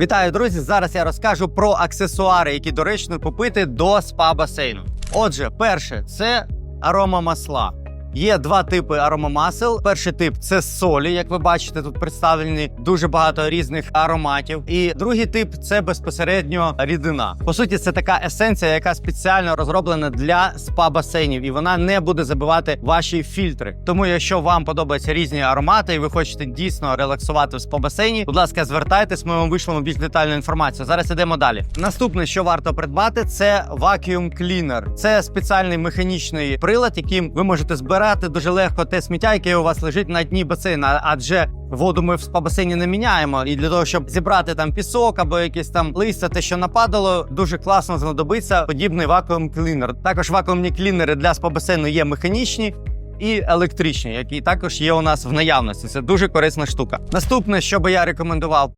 Вітаю, друзі! Зараз я розкажу про аксесуари, які доречно купити до спа басейну. Отже, перше це аромамасла. Є два типи аромамасел. Перший тип це солі, як ви бачите, тут представлені дуже багато різних ароматів. І другий тип це безпосередньо рідина. По суті, це така есенція, яка спеціально розроблена для спа басейнів, і вона не буде забивати ваші фільтри. Тому, якщо вам подобаються різні аромати, і ви хочете дійсно релаксувати в спа басейні, будь ласка, звертайтесь, ми вам вишлемо більш детальну інформацію. Зараз ідемо далі. Наступне, що варто придбати, це Vacuum Cleaner. Це спеціальний механічний прилад, яким ви можете збирати дуже легко те сміття, яке у вас лежить на дні басейна, адже воду ми в спа-басейні не міняємо. І для того, щоб зібрати там пісок або якесь там листя, те, що нападало, дуже класно знадобиться подібний вакуум клінер. Також вакуумні клінери для спа-басейну є механічні. І електричні, які також є у нас в наявності. Це дуже корисна штука. Наступне, що би я рекомендував